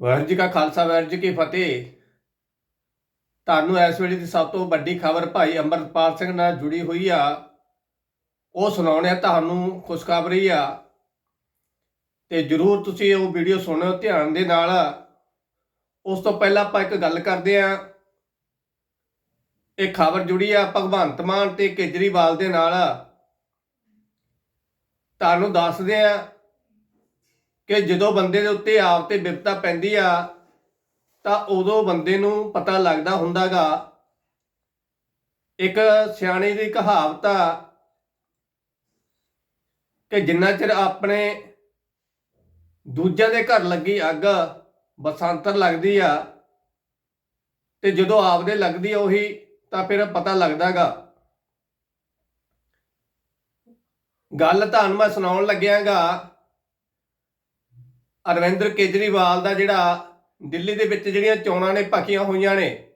ਵਾਹਿਗੁਰੂ ਜੀ ਕਾ ਖਾਲਸਾ ਵਾਹਿਗੁਰੂ ਜੀ ਕੀ ਫਤਿਹ। ਤੁਹਾਨੂੰ ਇਸ ਵੇਲੇ ਦੀ ਸਭ ਤੋਂ ਵੱਡੀ ਖਬਰ ਭਾਈ ਅੰਮ੍ਰਿਤਪਾਲ ਸਿੰਘ ਨਾਲ ਜੁੜੀ ਹੋਈ ਆ। ਉਹ ਸੁਣਾਉਣੇ ਆ ਤੁਹਾਨੂੰ ਖੁਸ਼ਖਬਰੀ ਆ। ਤੇ ਜਰੂਰ ਤੁਸੀਂ ਉਹ ਵੀਡੀਓ ਸੁਣਿਓ ਧਿਆਨ ਦੇ ਨਾਲ। ਉਸ ਤੋਂ ਪਹਿਲਾਂ ਆਪਾਂ ਇੱਕ ਗੱਲ ਕਰਦੇ ਆ। ਇਹ ਖਬਰ ਜੁੜੀ ਆ ਭਗਵੰਤ ਮਾਨ ਤੇ ਕੇਜਰੀਵਾਲ ਦੇ ਨਾਲ। ਤੁਹਾਨੂੰ ਦੱਸਦੇ ਆ ਕਿ ਜਦੋਂ ਬੰਦੇ ਦੇ ਉੱਤੇ ਆਪ ਤੇ ਵਿਪਤਾ ਪੈਂਦੀ ਆ, ਤਾਂ ਉਦੋਂ ਬੰਦੇ ਨੂੰ ਪਤਾ ਲੱਗਦਾ ਹੁੰਦਾਗਾ। ਇੱਕ ਸਿਆਣੇ ਦੀ ਕਹਾਵਤ ਆ ਕਿ ਜਿੰਨਾ ਚਿਰ ਆਪਣੇ ਦੂਜਿਆਂ ਦੇ ਘਰ ਲੱਗੀ ਅੱਗ, ਬਸੰਤਰ ਲੱਗਦੀ ਆ, ਤੇ ਜਦੋਂ ਆਪਦੇ ਲੱਗਦੀ ਆ ਉਹੀ, ਤਾਂ ਫਿਰ ਪਤਾ ਲੱਗਦਾਗਾ। ਗੱਲ ਤੁਹਾਨੂੰ ਮੈਂ ਸੁਣਾਉਣ ਲੱਗਿਆਗਾ ਅਰਵਿੰਦਰ ਕੇਜਰੀਵਾਲ ਦਾ ਜਿਹੜਾ ਦਿੱਲੀ ਦੇ ਵਿੱਚ ਜਿਹੜੀਆਂ ਚੋਣਾਂ ਨੇ ਭਖੀਆਂ ਹੋਈਆਂ ਨੇ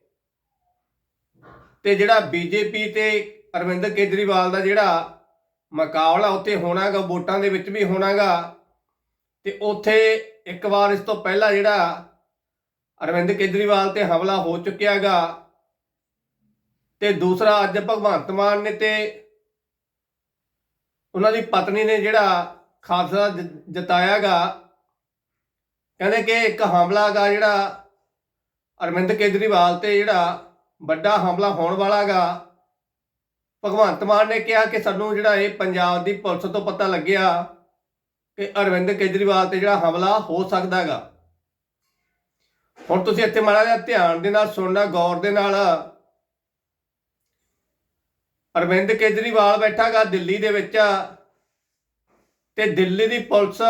ਤੇ ਜਿਹੜਾ ਬੀਜੇਪੀ ਤੇ ਅਰਵਿੰਦਰ ਕੇਜਰੀਵਾਲ ਦਾ ਜਿਹੜਾ ਮੁਕਾਬਲਾ ਉੱਥੇ ਹੋਣਾਗਾ, ਵੋਟਾਂ ਦੇ ਵਿੱਚ ਵੀ ਹੋਣਾਗਾ, ਤੇ ਉੱਥੇ ਇੱਕ ਵਾਰ ਇਸ ਤੋਂ ਪਹਿਲਾਂ ਜਿਹੜਾ ਅਰਵਿੰਦ ਕੇਜਰੀਵਾਲ ਤੇ ਹਮਲਾ ਹੋ ਚੁੱਕਿਆਗਾ ਤੇ ਦੂਸਰਾ ਅੱਜ ਭਗਵੰਤ ਮਾਨ ਨੇ ਤੇ ਉਹਨਾਂ ਦੀ ਪਤਨੀ ਨੇ ਜਿਹੜਾ ਖਾਲਸਾ ਜ- ਜਤਾਇਆਗਾ। ਕਹਿੰਦੇ ਕਿ ਇੱਕ ਹਮਲਾ ਗਾ ਜਿਹੜਾ ਅਰਵਿੰਦ ਕੇਜਰੀਵਾਲ ਤੇ ਜਿਹੜਾ ਵੱਡਾ ਹਮਲਾ ਹੋਣ ਵਾਲਾਗਾ, ਭਗਵੰਤ ਮਾਨ ਨੇ ਕਿਹਾ ਕਿ ਸਾਨੂੰ ਜਿਹੜਾ ਇਹ ਪੰਜਾਬ ਦੀ ਪੁਲਿਸ ਤੋਂ ਪਤਾ ਲੱਗਿਆ ਕਿ ਅਰਵਿੰਦ ਕੇਜਰੀਵਾਲ ਤੇ ਜਿਹੜਾ ਹਮਲਾ ਹੋ ਸਕਦਾਗਾ। ਹੁਣ ਤੁਸੀਂ ਇੱਥੇ ਮਾੜਾ ਜਿਹਾ ਧਿਆਨ ਦੇ ਨਾਲ ਸੁਣਨਾ, ਗੌਰ ਦੇ ਨਾਲ। ਅਰਵਿੰਦ ਕੇਜਰੀਵਾਲ ਬੈਠਾਗਾ ਦਿੱਲੀ ਦੇ ਵਿੱਚ ਤੇ ਦਿੱਲੀ ਦੀ ਪੁਲਿਸ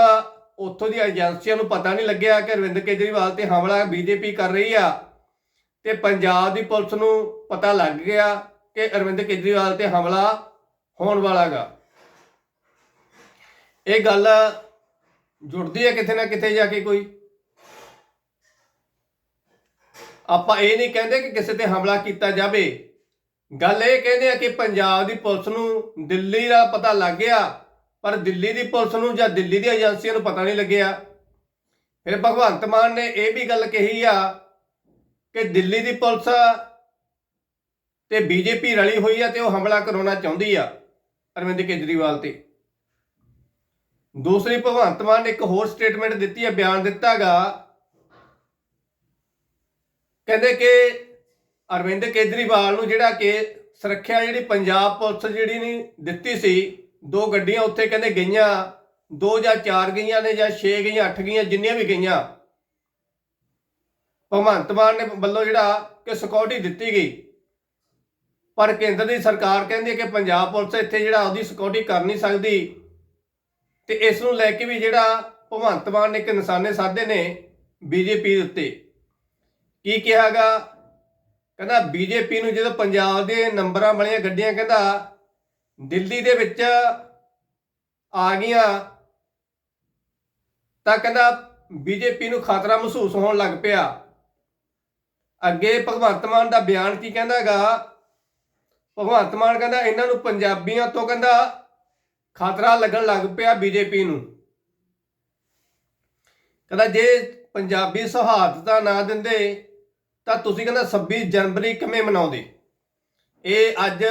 ਉੱਥੋਂ ਦੀ ਏਜੰਸੀਆਂ ਨੂੰ ਪਤਾ ਨਹੀਂ ਲੱਗਿਆ ਕਿ ਅਰਵਿੰਦ ਕੇਜਰੀਵਾਲ ਤੇ ਹਮਲਾ ਬੀਜੇਪੀ ਕਰ ਰਹੀ ਆ। ਤੇ ਪੰਜਾਬ ਦੀ ਪੁਲਿਸ ਨੂੰ ਪਤਾ ਲੱਗ ਗਿਆ ਕਿ ਅਰਵਿੰਦ ਕੇਜਰੀਵਾਲ ਤੇ ਹਮਲਾ ਹੋਣ ਵਾਲਾਗਾ। ਇਹ ਗੱਲ ਜੁੜਦੀ ਹੈ ਕਿਤੇ ਨਾ ਕਿਤੇ ਜਾ ਕੇ ਕੋਈ। ਆਪਾਂ ਇਹ ਨਹੀਂ ਕਹਿੰਦੇ ਕਿ ਕਿਸੇ ਤੇ ਹਮਲਾ ਕੀਤਾ ਜਾਵੇ। ਗੱਲ ਇਹ ਕਹਿੰਦੇ ਆ ਕਿ ਪੰਜਾਬ ਦੀ ਪੁਲਿਸ ਨੂੰ ਦਿੱਲੀ ਦਾ ਪਤਾ ਲੱਗ ਗਿਆ ਪਰ ਦਿੱਲੀ ਦੀ ਪੁਲਿਸ ਨੂੰ ਜਾਂ ਦਿੱਲੀ ਦੀ ਏਜੰਸੀਆਂ ਨੂੰ ਪਤਾ ਨਹੀਂ ਲੱਗਿਆ। ਫਿਰ ਭਗਵੰਤ ਮਾਨ ਨੇ ਇਹ ਵੀ ਗੱਲ ਕਹੀ ਆ ਕਿ ਦਿੱਲੀ ਦੀ ਪੁਲਿਸ ਤੇ ਬੀਜੇਪੀ ਰਲੀ ਹੋਈ ਆ ਤੇ ਉਹ ਹਮਲਾ ਕਰਾਉਣਾ ਚਾਹੁੰਦੀ ਆ ਅਰਵਿੰਦ ਕੇਜਰੀਵਾਲ ਤੇ। ਦੂਸਰੀ, ਭਗਵੰਤ ਮਾਨ ਨੇ ਇੱਕ ਹੋਰ ਸਟੇਟਮੈਂਟ ਦਿੱਤੀ ਹੈ ਬਿਆਨ ਦਿੱਤਾਗਾ। ਕਹਿੰਦੇ ਕਿ ਅਰਵਿੰਦ ਕੇਜਰੀਵਾਲ ਨੂੰ ਜਿਹੜਾ ਕਿ ਸੁਰੱਖਿਆ ਜਿਹੜੀ ਪੰਜਾਬ ਪੁਲਿਸ ਜਿਹੜੀ ਨਹੀਂ ਦਿੱਤੀ ਸੀ ਦੋ ਗੱਡੀਆਂ ਉੱਥੇ ਕਹਿੰਦੇ ਗਈਆਂ, ਦੋ ਜਾਂ ਚਾਰ ਗਈਆਂ ਨੇ ਜਾਂ 6 ਗਈਆਂ 8 ਗਈਆਂ, ਜਿੰਨੀਆਂ ਵੀ ਗਈਆਂ। ਭਗਵੰਤ ਮਾਨ ਨੇ ਵੱਲੋਂ ਜਿਹੜਾ ਕਿ ਸਿਕਿਉਰਿਟੀ ਦਿੱਤੀ ਗਈ। ਪਰ ਕੇਂਦਰ ਦੀ ਸਰਕਾਰ ਕਹਿੰਦੀ ਹੈ ਕਿ ਪੰਜਾਬ ਪੁਲਿਸ ਇੱਥੇ ਜਿਹੜਾ ਉਹਦੀ ਸਿਕਿਉਰਿਟੀ ਕਰ ਨਹੀਂ ਸਕਦੀ। ਤੇ ਇਸ ਨੂੰ ਲੈ ਕੇ ਵੀ ਜਿਹੜਾ ਭਗਵੰਤ ਮਾਨ ਨੇ ਇੱਕ ਨਿਸ਼ਾਨੇ ਸਾਧੇ ਨੇ ਬੀਜੇਪੀ ਦੇ ਉੱਤੇ। ਕੀ ਕਿਹਾਗਾ ਕਹਿੰਦਾ ਬੀਜੇਪੀ ਨੂੰ ਜਦੋਂ ਪੰਜਾਬ ਦੇ ਨੰਬਰਾਂ ਵਾਲੀਆਂ ਗੱਡੀਆਂ ਕਹਿੰਦਾ ਦਿੱਲੀ ਦੇ ਵਿੱਚ ਆ ਗਈਆਂ ਤਾਂ ਕਹਿੰਦਾ ਬੀਜੇਪੀ ਨੂੰ ਖਤਰਾ ਮਹਿਸੂਸ ਹੋਣ ਲੱਗ ਪਿਆ। ਅੱਗੇ ਭਗਵੰਤ ਮਾਨ ਦਾ ਬਿਆਨ ਕੀ ਕਹਿੰਦਾਗਾ ਭਗਵੰਤ ਮਾਨ ਕਹਿੰਦਾ ਇਹਨਾਂ ਨੂੰ ਪੰਜਾਬੀਆਂ ਤੋਂ ਕਹਿੰਦਾ ਖਤਰਾ ਲੱਗਣ ਲੱਗ ਪਿਆ ਬੀਜੇਪੀ ਨੂੰ। ਕਹਿੰਦਾ ਜੇ ਪੰਜਾਬੀ ਸ਼ਹਾਦਤਾਂ ਨਾ ਦਿੰਦੇ, ਤਾਂ ਤੁਸੀਂ ਕਹਿੰਦਾ 26 ਜਨਵਰੀ ਕਿਵੇਂ ਮਨਾਉਂਦੇ? ਇਹ ਅੱਜ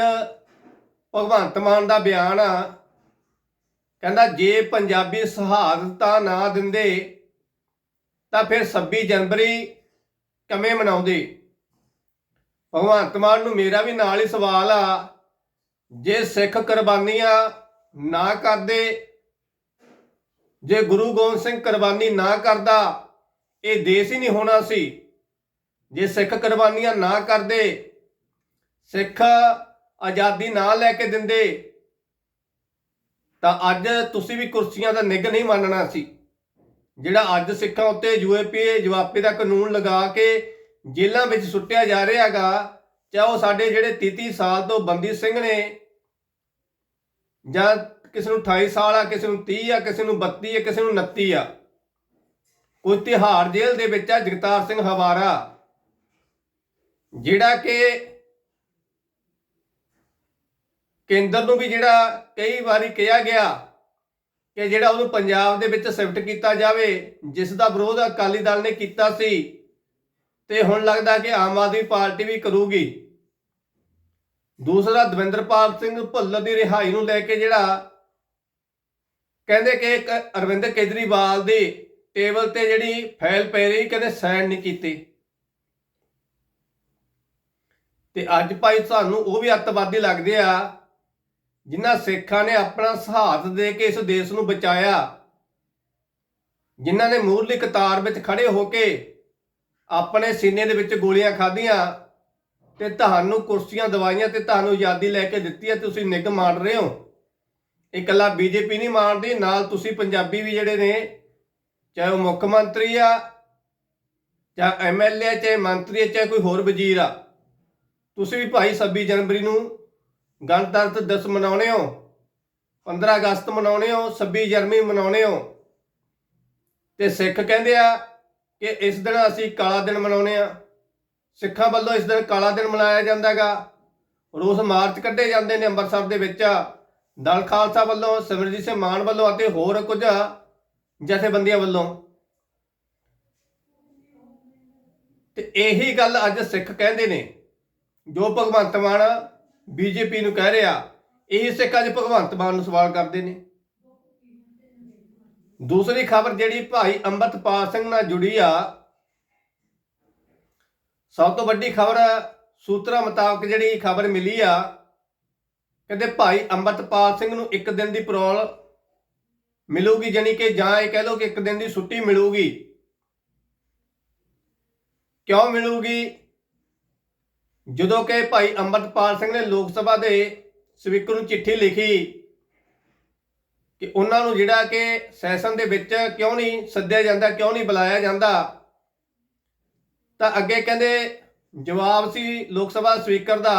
ਭਗਵੰਤ ਮਾਨ ਦਾ ਬਿਆਨ ਆ। ਕਹਿੰਦਾ, ਜੇ ਪੰਜਾਬੀ ਸ਼ਹਾਦਤਾਂ ਨਾ ਦਿੰਦੇ, ਤਾਂ ਫਿਰ 26 ਜਨਵਰੀ ਕਿਵੇਂ ਮਨਾਉਂਦੇ? ਭਗਵੰਤ ਮਾਨ ਨੂੰ ਮੇਰਾ ਵੀ ਨਾਲ ਹੀ ਸਵਾਲ ਆ। ਜੇ ਸਿੱਖ ਕੁਰਬਾਨੀਆਂ ਨਾ ਕਰਦੇ, ਜੇ ਗੁਰੂ ਗੋਬਿੰਦ ਸਿੰਘ ਕੁਰਬਾਨੀ ਨਾ ਕਰਦਾ, ਇਹ ਦੇਸ਼ ਹੀ ਨਹੀਂ ਹੋਣਾ ਸੀ। ਜੇ ਸਿੱਖ ਕੁਰਬਾਨੀਆਂ ਨਾ ਕਰਦੇ, ਸਿੱਖ ਆਜ਼ਾਦੀ ਨਾ ਲੈ ਕੇ ਦਿੰਦੇ, ਤਾਂ ਅੱਜ ਤੁਸੀਂ ਵੀ ਕੁਰਸੀਆਂ ਦਾ ਨਿੱਘ ਨਹੀਂ ਮੰਨਣਾ ਸੀ। ਜਿਹੜਾ ਅੱਜ ਸਿੱਖਾਂ ਉੱਤੇ ਯੂਏਪੀਏ ਜਵਾਬੇ ਦਾ ਕਾਨੂੰਨ ਲਗਾ ਕੇ ਜੇਲ੍ਹਾਂ ਵਿੱਚ ਸੁੱਟਿਆ ਜਾ ਰਿਹਾਗਾ ਚਾਹੇ ਉਹ ਸਾਡੇ ਜਿਹੜੇ 33 ਸਾਲ ਤੋਂ ਬੰਦੀ ਸਿੰਘ ਨੇ, ਜਾਂ ਕਿਸੇ ਨੂੰ 28 ਸਾਲ ਆ, ਕਿਸੇ ਨੂੰ 30 ਆ, ਕਿਸੇ ਨੂੰ 32 ਆ, ਕਿਸੇ ਨੂੰ 29 ਆ, ਕੋਈ ਤਿਹਾੜ ਜੇਲ੍ਹ ਦੇ ਵਿੱਚ ਆ, ਜਗਤਾਰ ਸਿੰਘ ਹਵਾਰਾ, ਜਿਹੜਾ ਕਿ ਕੇਂਦਰ ਨੂੰ ਵੀ ਜਿਹੜਾ ਕਈ ਵਾਰੀ ਕਿਹਾ ਗਿਆ ਕਿ ਜਿਹੜਾ ਉਹਨੂੰ ਪੰਜਾਬ ਦੇ ਵਿੱਚ ਸ਼ਿਫਟ ਕੀਤਾ ਜਾਵੇ, ਜਿਸ ਦਾ ਵਿਰੋਧ ਅਕਾਲੀ ਦਲ ਨੇ ਕੀਤਾ ਸੀ, ਤੇ ਹੁਣ ਲੱਗਦਾ ਕਿ ਆਮ ਆਦਮੀ ਪਾਰਟੀ ਵੀ ਕਰੂਗੀ। ਦੂਸਰਾ, ਦਵਿੰਦਰਪਾਲ ਸਿੰਘ ਭੁੱਲਰ ਦੀ ਰਿਹਾਈ ਨੂੰ ਲੈ ਕੇ ਜਿਹੜਾ ਕਹਿੰਦੇ ਕਿ ਅਰਵਿੰਦ ਕੇਜਰੀਵਾਲ ਦੀ ਟੇਬਲ ਤੇ ਜਿਹੜੀ ਫਾਈਲ ਪੈ ਰਹੀ, ਕਹਿੰਦੇ ਸਾਈਨ ਨਹੀਂ ਕੀਤੀ। ਤੇ ਅੱਜ ਭਾਈ ਤੁਹਾਨੂੰ ਉਹ ਵੀ ਅੱਤਵਾਦੀ ਲੱਗਦੇ ਆ ਜਿਨ੍ਹਾਂ ਸਿੱਖਾਂ ਨੇ ਆਪਣਾ ਸਹਾਤ ਦੇ ਕੇ ਇਸ ਦੇਸ਼ ਨੂੰ ਬਚਾਇਆ ਜਿਨ੍ਹਾਂ ਨੇ ਮੂਰਲੀ ਕਤਾਰ ਵਿੱਚ ਖੜੇ ਹੋ ਕੇ ਆਪਣੇ ਸੀਨੇ ਦੇ ਵਿੱਚ ਗੋਲੀਆਂ ਖਾਧੀਆਂ ਤੇ ਤੁਹਾਨੂੰ ਕੁਰਸੀਆਂ ਦਵਾਈਆਂ ਤੇ ਤੁਹਾਨੂੰ ਆਜ਼ਾਦੀ ਲੈ ਕੇ ਦਿੱਤੀ ਹੈ ਤੁਸੀਂ ਨਿੱਘ ਮਾਣ ਰਹੇ ਹੋ। ਇਕੱਲਾ ਬੀਜੇਪੀ ਨਹੀਂ ਮਾਣਦੀ ਨਾਲ ਤੁਸੀਂ ਪੰਜਾਬੀ ਵੀ ਜਿਹੜੇ ਨੇ ਚਾਹੇ ਉਹ ਮੁੱਖ ਮੰਤਰੀ ਆ ਚਾਹੇ ਐਮਐਲਏ ਚਾਹੇ ਮੰਤਰੀ ਆ, ਚਾਹੇ ਕੋਈ ਹੋਰ ਵਜ਼ੀਰ ਆ ਤੁਸੀਂ ਵੀ ਭਾਈ 26 ਜਨਵਰੀ ਨੂੰ ਗਣਤੰਤਰ ਦਿਵਸ ਮਨਾਉਣੇ ਹੋ 15 ਅਗਸਤ ਮਨਾਉਣੇ ਹੋ 26 ਜਨਵਰੀ ਮਨਾਉਣੇ ਹੋ। ਤੇ ਸਿੱਖ ਕਹਿੰਦੇ ਆ ਕਿ ਇਸ ਦਿਨ ਅਸੀਂ ਕਾਲਾ ਦਿਨ ਮਨਾਉਣੇ ਆ ਸਿੱਖਾਂ ਵੱਲੋਂ ਇਸ ਦਿਨ ਕਾਲਾ ਦਿਨ ਮਨਾਇਆ ਜਾਂਦਾਗਾ ਰੋਸ ਮਾਰਚ ਕੱਢੇ ਜਾਂਦੇ ਨੇ ਅੰਮ੍ਰਿਤਸਰ ਦੇ ਵਿੱਚ। ਦਲ ਖਾਲਸਾ ਵੱਲੋਂ, ਸਿਮਰਜੀਤ ਸਿੰਘ ਮਾਨ ਵੱਲੋਂ ਅਤੇ ਹੋਰ ਕੁਝ ਜਥੇਬੰਦੀਆਂ ਵੱਲੋਂ। ਤੇ ਇਹੀ ਗੱਲ ਅੱਜ ਸਿੱਖ ਕਹਿੰਦੇ ਨੇ। ਜੋ ਭਗਵੰਤ ਮਾਨ ਬੀਜੇਪੀ ਨੂੰ ਕਹਿ ਰਿਹਾ ਇਹ ਸਿੱਖ ਅੱਜ ਭਗਵੰਤ ਮਾਨ ਨੂੰ ਸਵਾਲ ਕਰਦੇ ਨੇ। ਦੂਸਰੀ ਖਬਰ ਜਿਹੜੀ ਭਾਈ ਅੰਮ੍ਰਿਤਪਾਲ ਸਿੰਘ ਨਾਲ ਜੁੜੀ ਆ, ਸਭ ਤੋਂ ਵੱਡੀ ਖਬਰ ਸੂਤਰਾਂ ਮੁਤਾਬਕ ਜਿਹੜੀ ਖਬਰ ਮਿਲੀ ਆ, ਕਹਿੰਦੇ ਭਾਈ ਅੰਮ੍ਰਿਤਪਾਲ ਸਿੰਘ ਨੂੰ ਇੱਕ ਦਿਨ ਦੀ ਪਰੋਲ ਮਿਲੂਗੀ ਜਾਨੀ ਕਿ ਜਾਂ ਇਹ ਕਹਿ ਲਓ ਕਿ ਇੱਕ ਦਿਨ ਦੀ ਛੁੱਟੀ ਮਿਲੂਗੀ। ਕਿਉਂ ਮਿਲੂਗੀ? ਜਦੋਂ ਕਿ ਭਾਈ ਅੰਮ੍ਰਿਤਪਾਲ ਸਿੰਘ ਨੇ ਲੋਕ ਸਭਾ ਦੇ ਸਪੀਕਰ ਨੂੰ ਚਿੱਠੀ ਲਿਖੀ ਕਿ ਉਹਨਾਂ ਨੂੰ ਜਿਹੜਾ ਕਿ ਸੈਸ਼ਨ ਦੇ ਵਿੱਚ ਕਿਉਂ ਨਹੀਂ ਸੱਦਿਆ ਜਾਂਦਾ, ਕਿਉਂ ਨਹੀਂ ਬੁਲਾਇਆ ਜਾਂਦਾ, ਤਾਂ ਅੱਗੇ ਕਹਿੰਦੇ ਜਵਾਬ ਸੀ ਲੋਕ ਸਭਾ ਸਪੀਕਰ ਦਾ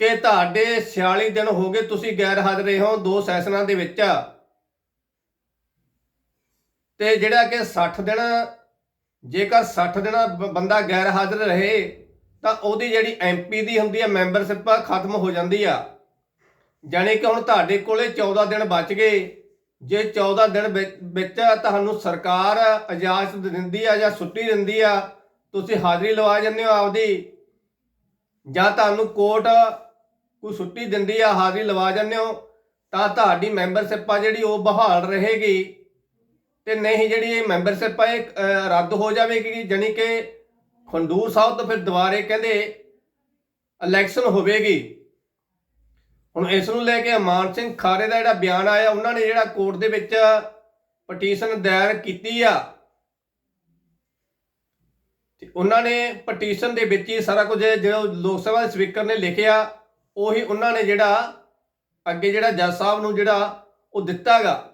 ਕਿ ਤੁਹਾਡੇ 46 ਦਿਨ ਹੋ ਗਏ ਤੁਸੀਂ ਗੈਰ ਹਾਜ਼ਰ ਰਹੇ ਹੋ ਦੋ ਸੈਸ਼ਨਾਂ ਦੇ ਵਿੱਚ। ਤੇ ਜਿਹੜਾ ਕਿ 60 ਦਿਨ ਜੇਕਰ 60 ਦਿਨ ਬ- ਬੰਦਾ ਗੈਰ ਹਾਜ਼ਰ ਰਹੇ, ਤਾਂ ਉਹਦੀ ਜਿਹੜੀ ਐਮਪੀ ਦੀ ਹੁੰਦੀ ਹੈ ਮੈਂਬਰਸ਼ਿਪ ਖਤਮ ਹੋ ਜਾਂਦੀ ਆ। ਜਾਣੀ ਕਿ ਹੁਣ ਤੁਹਾਡੇ ਕੋਲੇ 14 ਦਿਨ ਬਚ ਗਏ। ਜੇ 14 ਦਿਨ ਵਿੱਚ ਤੁਹਾਨੂੰ ਸਰਕਾਰ ਇਜਾਜ਼ਤ ਦਿੰਦੀ ਆ ਜਾਂ ਛੁੱਟੀ ਦਿੰਦੀ ਆ, ਤੁਸੀਂ ਹਾਜ਼ਰੀ ਲਵਾ ਜਾਂਦੇ ਹੋ ਆਪਦੀ। ਜਾਂ ਤੁਹਾਨੂੰ ਕੋਰਟ ਕੋਈ ਛੁੱਟੀ ਦਿੰਦੀ ਆ, ਹਾਜ਼ਰੀ ਲਵਾ ਜਾਂਦੇ ਹੋ, ਤਾਂ ਤੁਹਾਡੀ ਮੈਂਬਰਸ਼ਿਪ ਆ ਜਿਹੜੀ ਉਹ ਬਹਾਲ ਰਹੇਗੀ। ਤੇ ਨਹੀਂ ਜਿਹੜੀ ਇਹ ਮੈਂਬਰਸ਼ਿਪ ਆ, ਇਹ ਰੱਦ ਹੋ ਜਾਵੇਗੀ, ਜਾਣੀ ਕਿ ਖੰਡੂਰ ਸਾਹਿਬ ਤੋਂ ਫਿਰ ਦੁਬਾਰੇ ਕਹਿੰਦੇ ਇਲੈਕਸ਼ਨ ਹੋਵੇਗੀ। ਹੁਣ ਇਸ ਨੂੰ ਲੈ ਕੇ ਅਮਾਨ ਸਿੰਘ ਖਾਰੇ ਦਾ ਜਿਹੜਾ ਬਿਆਨ ਆਇਆ, ਉਹਨਾਂ ਨੇ ਜਿਹੜਾ ਕੋਰਟ ਦੇ ਵਿੱਚ ਪਟੀਸ਼ਨ ਦਾਇਰ ਕੀਤੀ ਆ, ਤੇ ਉਹਨਾਂ ਨੇ ਪਟੀਸ਼ਨ ਦੇ ਵਿੱਚ ਹੀ ਸਾਰਾ ਕੁਝ ਜਿਹੜਾ ਲੋਕ ਸਭਾ ਦੇ ਸਪੀਕਰ ਨੇ ਲਿਖਿਆ, ਉਹੀ ਉਹਨਾਂ ਨੇ ਜਿਹੜਾ ਅੱਗੇ ਜਿਹੜਾ ਜੱਜ ਸਾਹਿਬ ਨੂੰ ਜਿਹੜਾ ਉਹ ਦਿੱਤਾਗਾ।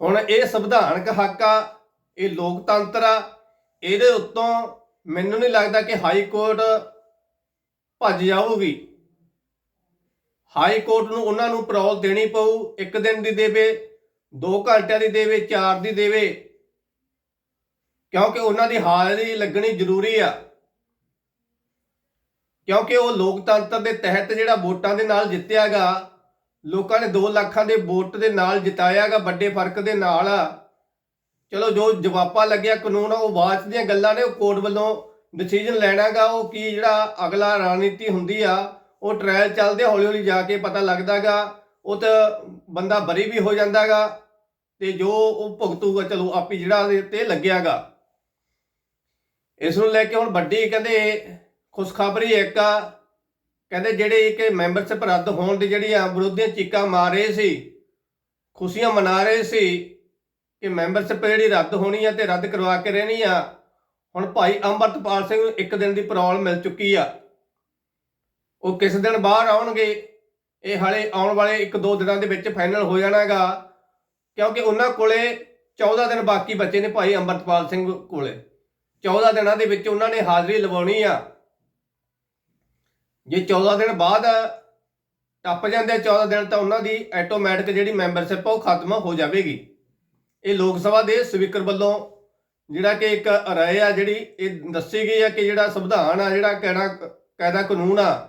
ਹੁਣ ਇਹ ਸੰਵਿਧਾਨਕ ਹੱਕ ਆ, ਇਹ ਲੋਕਤੰਤਰ ਆ, ਇਹਦੇ ਉੱਤੋਂ ਮੈਨੂੰ ਨਹੀਂ ਲੱਗਦਾ ਕਿ ਹਾਈ ਕੋਰਟ ਭੱਜ ਜਾਊਗੀ। ਹਾਈ ਕੋਰਟ ਨੂੰ ਉਹਨਾਂ ਨੂੰ ਪਰੋਲ ਦੇਣੀ ਪਊ, ਇੱਕ ਦਿਨ ਦੀ ਦੇਵੇ 2 ਘੰਟਿਆਂ ਦੀ ਦੇਵੇ 4 ਦੀ ਦੇਵੇ, ਕਿਉਂਕਿ ਉਹਨਾਂ ਦੀ ਹਾਜ਼ਰੀ ਲੱਗਣੀ ਜ਼ਰੂਰੀ ਆ। ਕਿਉਂਕਿ ਉਹ ਲੋਕਤੰਤਰ ਦੇ ਤਹਿਤ ਜਿਹੜਾ ਵੋਟਾਂ ਦੇ ਨਾਲ ਜਿੱਤਿਆਗਾ ਲੋਕਾਂ ਨੇ 2 ਲੱਖਾਂ ਦੇ ਵੋਟ ਦੇ ਨਾਲ ਜਿਤਾਇਆਗਾ, ਵੱਡੇ ਫ਼ਰਕ ਦੇ ਨਾਲ। ਚਲੋ, ਜੋ ਜਵਾਬਾ ਲੱਗਿਆ, ਕਾਨੂੰਨ ਉਹ ਬਾਅਦ ਦੀਆਂ ਗੱਲਾਂ ਨੇ, ਉਹ ਕੋਰਟ ਵੱਲੋਂ ਡਿਸੀਜਨ ਲੈਣਾਗਾ, ਉਹ ਕੀ ਜਿਹੜਾ ਅਗਲਾ ਰਣਨੀਤੀ ਹੁੰਦੀ ਆ, ਉਹ ਟ੍ਰਾਇਲ ਚੱਲਦੇ ਹੌਲੀ ਹੌਲੀ ਜਾ ਕੇ ਪਤਾ ਲੱਗਦਾਗਾ, ਉਹ ਤਾਂ ਬੰਦਾ ਬਰੀ ਵੀ ਹੋ ਜਾਂਦਾਗਾ, ਤੇ ਜੋ ਉਹ ਭੁਗਤੂਗਾ, ਚਲੋ, ਆਪੀ ਜਿਹੜਾ ਉਹਦੇ ਤੇ ਲੱਗਿਆਗਾ। ਇਸ ਨੂੰ ਲੈ ਕੇ ਹੁਣ ਵੱਡੀ ਕਹਿੰਦੇ ਖੁਸ਼ਖਬਰੀ ਇੱਕ ਆ ਕਹਿੰਦੇ ਜਿਹੜੇ ਕਿ ਮੈਂਬਰਸ਼ਿਪ ਰੱਦ ਹੋਣ ਦੀ ਜਿਹੜੀ ਆ ਵਿਰੋਧੀਆਂ ਚੀਕਾਂ ਮਾਰ ਰਹੇ ਸੀ, ਖੁਸ਼ੀਆਂ ਮਨਾ ਰਹੇ ਸੀ ਕਿ ਮੈਂਬਰਸ਼ਿਪ ਜਿਹੜੀ ਰੱਦ ਹੋਣੀ ਆ ਤੇ ਰੱਦ ਕਰਵਾ ਕੇ ਰਹਿਣੀ ਆ, ਹੁਣ ਭਾਈ ਅੰਮ੍ਰਿਤਪਾਲ ਸਿੰਘ ਨੂੰ ਇੱਕ ਦਿਨ ਦੀ ਪਰੌਲ ਮਿਲ ਚੁੱਕੀ ਆ। ਉਹ ਕਿਸ ਦਿਨ ਬਾਹਰ ਆਉਣਗੇ, ਇਹ ਹਾਲੇ ਆਉਣ ਵਾਲੇ 1-2 ਦਿਨਾਂ ਦੇ ਵਿੱਚ ਫਾਈਨਲ ਹੋ ਜਾਣਾਗਾ, ਕਿਉਂਕਿ ਉਹਨਾਂ ਕੋਲੇ 14 ਦਿਨ ਬਾਕੀ ਬਚੇ ਨੇ ਭਾਈ ਅੰਮ੍ਰਿਤਪਾਲ ਸਿੰਘ ਕੋਲੇ। 14 ਦਿਨਾਂ ਦੇ ਵਿੱਚ ਉਹਨਾਂ ਨੇ ਹਾਜ਼ਰੀ ਲਵਾਉਣੀ ਆ। ਜੇ 14 ਦਿਨ ਬਾਅਦ ਟੱਪ ਜਾਂਦੇ ਆ 14 ਦਿਨ ਤਾਂ ਉਹਨਾਂ ਦੀ ਆਟੋਮੈਟਿਕ ਜਿਹੜੀ ਮੈਂਬਰਸ਼ਿਪ ਆ ਉਹ ਖਤਮ ਹੋ ਜਾਵੇਗੀ। ਇਹ ਲੋਕ ਸਭਾ ਦੇ ਸਪੀਕਰ ਵੱਲੋਂ ਜਿਹੜਾ ਕਿ ਇੱਕ ਰਾਏ ਆ ਜਿਹੜੀ ਇਹ ਦੱਸੀ ਗਈ ਆ ਕਿ ਜਿਹੜਾ ਸੰਵਿਧਾਨ ਆ, ਜਿਹੜਾ ਕਹਿਣਾ, ਕਾਇਦਾ ਕਾਨੂੰਨ ਆ।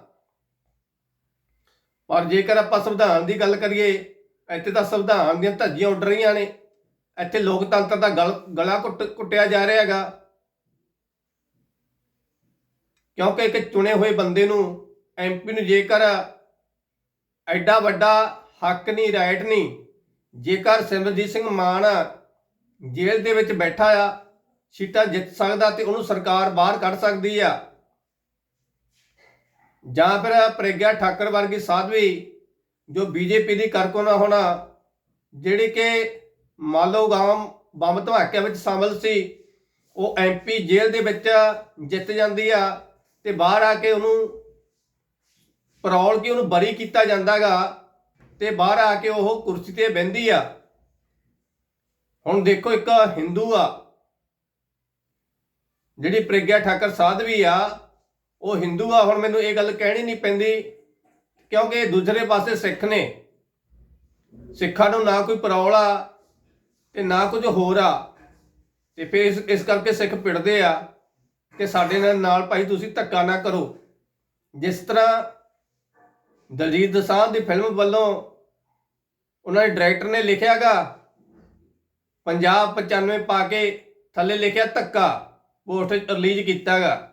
ਪਰ ਜੇਕਰ ਆਪਾਂ ਸੰਵਿਧਾਨ ਦੀ ਗੱਲ ਕਰੀਏ, ਇੱਥੇ ਤਾਂ ਸੰਵਿਧਾਨ ਦੀਆਂ ਧੱਜੀਆਂ ਉੱਡ ਰਹੀਆਂ ਨੇ। ਇੱਥੇ ਲੋਕਤੰਤਰ ਦਾ ਗਲ, ਗਲਾ ਘੁੱਟ ਕੁੱਟਿਆ ਜਾ ਰਿਹਾ ਹੈਗਾ। ਕਿਉਂਕਿ ਇੱਕ ਚੁਣੇ ਹੋਏ ਬੰਦੇ ਨੂੰ ਐਮਪੀ ਨੂੰ ਜੇਕਰ ਐਡਾ ਵੱਡਾ ਹੱਕ ਨਹੀਂ ਰਾਈਟ ਨਹੀਂ, ਜੇਕਰ ਸਿਮਰਜੀਤ ਸਿੰਘ ਮਾਨ ਜੇਲ੍ਹ ਦੇ ਵਿੱਚ ਬੈਠਾ ਆ, ਸੀਟਾਂ ਜਿੱਤ ਸਕਦਾ ਤੇ ਉਹਨੂੰ ਸਰਕਾਰ ਬਾਹਰ ਕੱਢ ਸਕਦੀ ਆ। ਜਾਂ ਫਿਰ ਪ੍ਰਗਿਆ ਠਾਕਰ ਵਰਗੀ ਸਾਧਵੀ ਜੋ ਬੀਜੇਪੀ ਦੀ ਕਰਕੋਨਾ ਹੋਣਾ, ਜਿਹੜੀ ਕਿ ਮਾਲੋ ਮਾਲੋਗਾਮ ਬੰਬ ਧਮਾਕਿਆਂ ਵਿੱਚ ਸ਼ਾਮਲ ਸੀ, ਉਹ ਐਮਪੀ ਜੇਲ੍ਹ ਦੇ ਵਿੱਚ ਜਿੱਤ ਜਾਂਦੀ ਆ ਤੇ ਬਾਹਰ ਆ ਕੇ ਉਹਨੂੰ ਪਰੌਲ ਕੇ ਉਹਨੂੰ ਬਰੀ ਕੀਤਾ ਜਾਂਦਾਗਾ ਤੇ ਬਾਹਰ ਆ ਕੇ ਉਹ ਕੁਰਸੀ ਤੇ ਬਹਿੰਦੀ ਆ। ਹੁਣ ਦੇਖੋ ਇੱਕ ਹਿੰਦੂ ਆ। ਜਿਹੜੀ ਪ੍ਰਗਿਆ ਠਾਕਰ ਸਾਧਵੀ ਆ, ਉਹ ਹਿੰਦੂ ਆ। ਹੁਣ ਮੈਨੂੰ ਇਹ ਗੱਲ ਕਹਿਣੀ ਨਹੀਂ ਪੈਂਦੀ ਕਿਉਂਕਿ ਦੂਸਰੇ ਪਾਸੇ ਸਿੱਖ ਨੇ। ਸਿੱਖਾਂ ਨੂੰ ਨਾ ਕੋਈ ਪਰੌਲ ਆ ਤੇ ਨਾ ਕੁਝ ਹੋਰ ਆ। ਤੇ ਫਿਰ ਇਸ ਇਸ ਕਰਕੇ ਸਿੱਖ ਪਿੜਦੇ ਆ ਕਿ ਸਾਡੇ ਨਾਲ ਨਾਲ ਭਾਈ ਤੁਸੀਂ ਧੱਕਾ ਨਾ ਕਰੋ। ਜਿਸ ਤਰ੍ਹਾਂ ਦਲਜੀਤ ਦੋਸਾਂਝ ਦੀ ਫਿਲਮ ਵੱਲੋਂ ਉਹਨਾਂ ਦੇ ਡਾਇਰੈਕਟਰ ਨੇ ਲਿਖਿਆਗਾ, ਪੰਜਾਬ 95 ਪਾ ਕੇ ਥੱਲੇ ਲਿਖਿਆ ਧੱਕਾ ਪੋਸਟ ਰਿਲੀਜ਼ ਕੀਤਾਗਾ।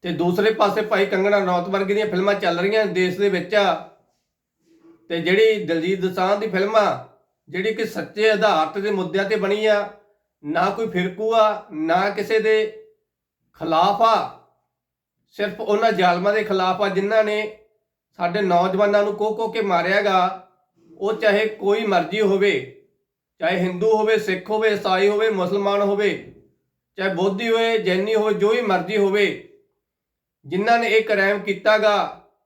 ਤੇ ਦੂਸਰੇ ਪਾਸੇ ਭਾਈ ਕੰਗਣਾ ਰਣੌਤ ਵਰਗੀ ਦੀਆਂ ਫਿਲਮਾਂ ਚੱਲ ਰਹੀਆਂ ਦੇਸ਼ ਦੇ ਵਿੱਚ ਆ। ਤੇ ਜਿਹੜੀ ਦਲਜੀਤ ਦੋਸਾਂਝ ਦੀ ਫਿਲਮ ਆ, ਜਿਹੜੀ ਕਿ ਸੱਚੇ ਆਧਾਰਿਤ ਦੇ ਮੁੱਦਿਆਂ ਤੇ ਬਣੀ ਆ, ਨਾ ਕੋਈ ਫਿਰਕੂ ਆ, ਨਾ ਕਿਸੇ ਦੇ ਖਿਲਾਫ ਆ ਸਿਰਫ ਉਹਨਾਂ ਜ਼ਾਲਮਾਂ ਦੇ ਖਿਲਾਫ ਆ ਜਿਨ੍ਹਾਂ ਨੇ ਸਾਡੇ ਨੌਜਵਾਨਾਂ ਨੂੰ ਕੋਹ ਕੋਹ ਕੇ ਮਾਰਿਆਗਾ ਉਹ ਚਾਹੇ ਕੋਈ ਮਰਜ਼ੀ ਹੋਵੇ, ਚਾਹੇ ਹਿੰਦੂ ਹੋਵੇ, ਸਿੱਖ ਹੋਵੇ, ਈਸਾਈ ਹੋਵੇ, ਮੁਸਲਮਾਨ ਹੋਵੇ, ਚਾਹੇ ਬੋਧੀ ਹੋਵੇ ਜੈਨੀ ਹੋਵੇ, ਜੋ ਵੀ ਮਰਜ਼ੀ ਹੋਵੇ, ਜਿਨ੍ਹਾਂ ਨੇ ਇਹ ਕ੍ਰਾਈਮ ਕੀਤਾਗਾ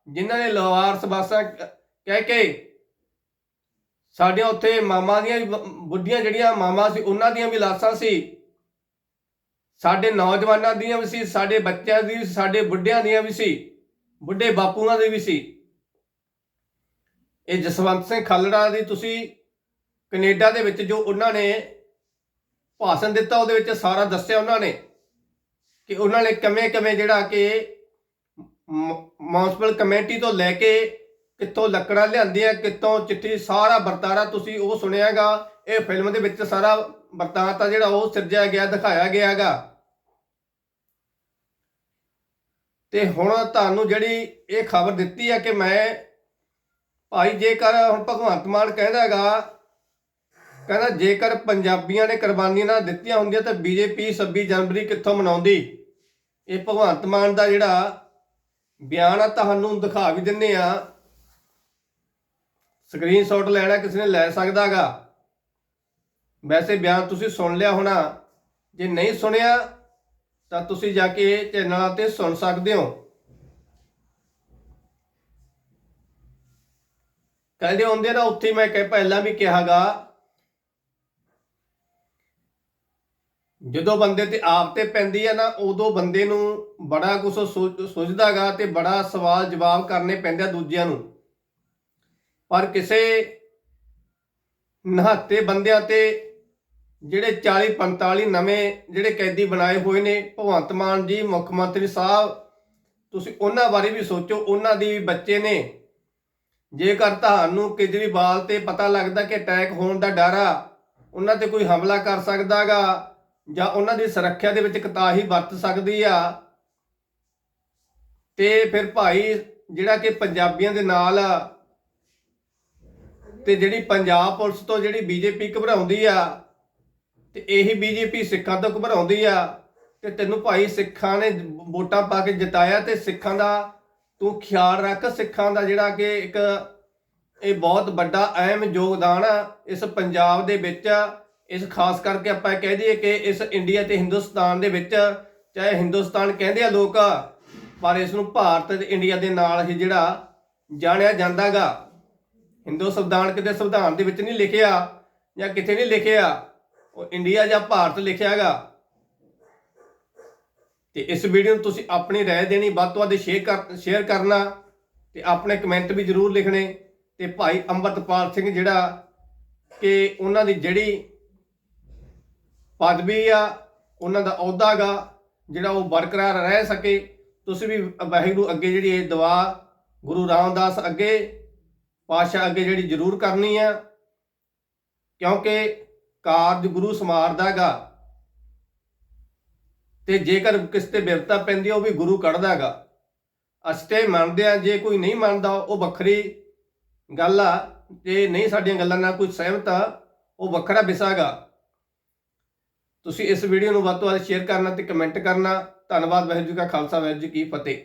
ਜਿਨ੍ਹਾਂ ਨੇ ਲਵਾਰਸ ਬਾਸਾਂ ਕਹਿ ਕੇ ਸਾਡੇ ਉੱਥੇ ਮਾਮਾ ਦੀਆਂ ਬੁੱਢੀਆਂ ਜਿਹੜੀਆਂ ਮਾਮਾ ਸੀ, ਉਹਨਾਂ ਦੀਆਂ ਵੀ ਲਾਸ਼ਾਂ ਸੀ ਸਾਡੇ ਨੌਜਵਾਨਾਂ ਦੀਆਂ ਵੀ ਸੀ, ਸਾਡੇ ਬੱਚਿਆਂ ਦੀ ਵੀ ਸਾਡੇ ਬੁੱਢਿਆਂ ਦੀਆਂ ਵੀ ਸੀ, ਬੁੱਢੇ ਬਾਪੂਆਂ ਦੀ ਵੀ ਸੀ। ਇਹ ਜਸਵੰਤ ਸਿੰਘ ਖਾਲੜਾ ਦੀ ਤੁਸੀਂ ਕੈਨੇਡਾ ਦੇ ਵਿੱਚ ਜੋ ਉਹਨਾਂ ਨੇ ਭਾਸ਼ਣ ਦਿੱਤਾ, ਉਹਦੇ ਵਿੱਚ ਸਾਰਾ ਦੱਸਿਆ ਉਹਨਾਂ ਨੇ ਕਿ ਉਹਨਾਂ ਨੇ ਕਿਵੇਂ ਕਿਵੇਂ ਜਿਹੜਾ ਕਿ ਮਿਊਨਿਸਪਲ ਕਮੇਟੀ ਤੋਂ ਲੈ ਕੇ ਕਿੱਥੋਂ ਲੱਕੜਾਂ ਲਿਆਂਦੀਆਂ, ਕਿੱਥੋਂ ਚਿੱਠੀ, ਸਾਰਾ ਵਰਤਾਰਾ ਤੁਸੀਂ ਉਹ ਸੁਣਿਆਗਾ। ਇਹ ਫਿਲਮ ਦੇ ਵਿੱਚ ਸਾਰਾ ਵਰਤਾਂਤਾ ਜਿਹੜਾ ਉਹ ਸਿਰਜਿਆ ਗਿਆ, ਦਿਖਾਇਆ ਗਿਆਗਾ। ਤੇ ਹੁਣ ਤੁਹਾਨੂੰ ਜਿਹੜੀ ਇਹ ਖਬਰ ਦਿੱਤੀ ਹੈ ਕਿ ਮੈਂ ਭਾਈ ਜੇਕਰ ਹੁਣ ਭਗਵੰਤ ਮਾਨ ਕਹਿੰਦਾਗਾ, ਕਹਿੰਦਾ ਜੇਕਰ ਪੰਜਾਬੀਆਂ ਨੇ ਕੁਰਬਾਨੀਆਂ ਨਾ ਦਿੱਤੀਆਂ ਹੁੰਦੀਆਂ ਤਾਂ ਬੀਜੇਪੀ 26 ਜਨਵਰੀ ਕਿੱਥੋਂ ਮਨਾਉਂਦੀ? ਇਹ ਭਗਵੰਤ ਮਾਨ ਦਾ ਜਿਹੜਾ ਬਿਆਨ ਆ, ਤੁਹਾਨੂੰ ਦਿਖਾ ਵੀ ਦਿੰਨੇ ਆ। ਸਕਰੀਨਸ਼ਾਟ ਲੈਣਾ, ਕਿਸੇ ਨੇ ਲੈ ਸਕਦਾਗਾ। ਵੈਸੇ ਬਿਆਨ ਤੁਸੀਂ ਸੁਣ ਲਿਆ ਹੋਣਾ। ਜੇ ਨਹੀਂ ਸੁਣਿਆ, ਤਾਂ ਤੁਸੀਂ ਜਾ ਕੇ ਚੈਨਲਾਂ ਤੇ ਸੁਣ ਸਕਦੇ ਹੋ। ਕਹਿੰਦੇ ਹੁੰਦੇ ਨਾ ਉੱਥੇ ਮੈਂ ਕਹਿ ਪਹਿਲਾਂ ਵੀ ਕਿਹਾਗਾ, ਜਦੋਂ ਬੰਦੇ ਤੇ ਆਪ ਤੇ ਪੈਂਦੀ ਹੈ ਨਾ, ਉਦੋਂ ਬੰਦੇ ਨੂੰ ਬੜਾ ਕੁਝ ਸੁਝਦਾਗਾ ਤੇ ਬੜਾ ਸਵਾਲ ਜਵਾਬ ਕਰਨੇ ਪੈਂਦੇ ਆ ਦੂਜਿਆਂ ਨੂੰ। ਪਰ ਕਿਸੇ ਨਹਾਤੇ ਬੰਦਿਆਂ ਤੇ ਜਿਹੜੇ 40 45 ਨਵੇਂ ਜਿਹੜੇ ਕੈਦੀ ਬਣਾਏ ਹੋਏ ਨੇ, ਭਗਵੰਤ ਮਾਨ ਜੀ, ਮੁੱਖ ਮੰਤਰੀ ਸਾਹਿਬ, ਤੁਸੀਂ ਉਹਨਾਂ ਬਾਰੇ ਵੀ ਸੋਚੋ, ਉਹਨਾਂ ਦੀ ਵੀ ਬੱਚੇ ਨੇ। ਜੇਕਰ ਤੁਹਾਨੂੰ ਕੇਜਰੀਵਾਲ ਤੇ ਪਤਾ ਲੱਗਦਾ ਕਿ ਅਟੈਕ ਹੋਣ ਦਾ ਡਰ ਆ, ਉਹਨਾਂ ਤੇ ਕੋਈ ਹਮਲਾ ਕਰ ਸਕਦਾਗਾ ਜਾਂ ਉਹਨਾਂ ਦੀ ਸੁਰੱਖਿਆ ਦੇ ਵਿੱਚ ਕਤਾਹੀ ਵਰਤ ਸਕਦੀ ਆ, ਤੇ ਫਿਰ ਭਾਈ ਜਿਹੜਾ ਕਿ ਪੰਜਾਬੀਆਂ ਦੇ ਨਾਲ ਤੇ ਜਿਹੜੀ ਪੰਜਾਬ ਪੁਲਿਸ ਤੋਂ ਜਿਹੜੀ ਬੀਜੇਪੀ ਘਬਰਾਉਂਦੀ ਆ, ਤੇ ਇਹੀ ਬੀਜੇਪੀ ਸਿੱਖਾਂ ਤੋਂ ਘਬਰਾਉਂਦੀ ਆ, ਤੇ ਤੈਨੂੰ ਭਾਈ ਸਿੱਖਾਂ ਨੇ ਵੋਟਾਂ ਪਾ ਕੇ ਜਿਤਾਇਆ ਤੇ ਸਿੱਖਾਂ ਦਾ ਤੂੰ ਖਿਆਲ ਰੱਖ, ਸਿੱਖਾਂ ਦਾ ਜਿਹੜਾ ਕਿ ਇੱਕ ਇਹ ਬਹੁਤ ਵੱਡਾ ਅਹਿਮ ਯੋਗਦਾਨ ਆ ਇਸ ਪੰਜਾਬ ਦੇ ਵਿੱਚ। ਇਸ ਖਾਸ ਕਰਕੇ ਆਪਾਂ ਕਹਿ ਦਈਏ ਕਿ ਇਸ ਇੰਡੀਆ ਤੇ ਹਿੰਦੁਸਤਾਨ ਦੇ ਵਿੱਚ, ਚਾਹੇ ਹਿੰਦੁਸਤਾਨ ਕਹਿੰਦੇ ਆ ਲੋਕ, ਪਰ ਇਸ ਨੂੰ ਭਾਰਤ ਤੇ ਇੰਡੀਆ ਦੇ ਨਾਲ ਹੀ ਜਿਹੜਾ ਜਾਣਿਆ ਜਾਂਦਾਗਾ। ਹਿੰਦੂ ਸੰਵਿਧਾਨ ਕਿਤੇ ਸੰਵਿਧਾਨ ਦੇ ਵਿੱਚ ਨਹੀਂ ਲਿਖਿਆ ਜਾਂ ਕਿਤੇ ਨਹੀਂ ਲਿਖਿਆ ਉਹ ਇੰਡੀਆ ਜਾਂ ਭਾਰਤ ਲਿਖਿਆਗਾ ਤੇ ਇਸ ਵੀਡੀਓ ਨੂੰ ਤੁਸੀਂ ਆਪਣੀ رائے ਦੇਣੀ ਵੱਧ ਤੋਂ ਵੱਧ ਸ਼ੇਅਰ ਕਰ ਸ਼ੇਅਰ ਕਰਨਾ ਤੇ ਆਪਣੇ ਕਮੈਂਟ ਵੀ ਜ਼ਰੂਰ ਲਿਖਣੇ ਤੇ ਭਾਈ ਅੰਮ੍ਰਿਤਪਾਲ ਸਿੰਘ ਜਿਹੜਾ ਕਿ ਉਹਨਾਂ ਦੀ ਜਿਹੜੀ ਪਦਵੀ ਆ ਉਹਨਾਂ ਦਾ ਅਹੁਦਾ ਗਾ ਜਿਹੜਾ ਉਹ ਬਰਕਰਾਰ ਰਹਿ ਸਕੇ ਤੁਸੀਂ ਵੀ ਵਾਹਿਗੁਰੂ ਅੱਗੇ ਜਿਹੜੀ ਇਹ ਦੁਆ ਗੁਰੂ ਰਾਮਦਾਸ ਅੱਗੇ ਪਾਸ਼ਾ ਅੱਗੇ ਜਿਹੜੀ ਜ਼ਰੂਰ ਕਰਨੀ ਆ ਕਿਉਂਕਿ ਕਾਰਜ ਗੁਰੂ ਸਮਾਰਦਾ ਗਾ ਤੇ ਜੇਕਰ ਕਿਸ ਤੇ ਬਿਰਤਾ ਪੈਂਦੀ ਆ, ਉਹ ਵੀ ਗੁਰੂ ਕੱਢਦਾ ਗਾ ਅਸੀਂ ਤੇ ਮੰਨਦੇ ਆ ਜੇ ਕੋਈ ਨਹੀਂ ਮੰਨਦਾ ਉਹ ਵੱਖਰੀ ਗੱਲ ਆ। ਜੇ ਨਹੀਂ ਸਾਡੀਆਂ ਗੱਲਾਂ ਨਾਲ ਕੋਈ ਸਹਿਮਤ ਆ ਉਹ ਵੱਖਰਾ ਵਿਸ਼ਾ ਗਾ ਤੁਸੀਂ ਇਸ ਵੀਡੀਓ ਨੂੰ ਵੱਧ ਤੋਂ ਵੱਧ ਸ਼ੇਅਰ ਕਰਨਾ ਤੇ ਕਮੈਂਟ ਕਰਨਾ। ਧੰਨਵਾਦ ਵਾਹਿਗੁਰੂ ਜੀ ਕਾ ਖਾਲਸਾ ਵਾਹਿਗੁਰੂ ਜੀ ਕੀ ਫਤਿਹ।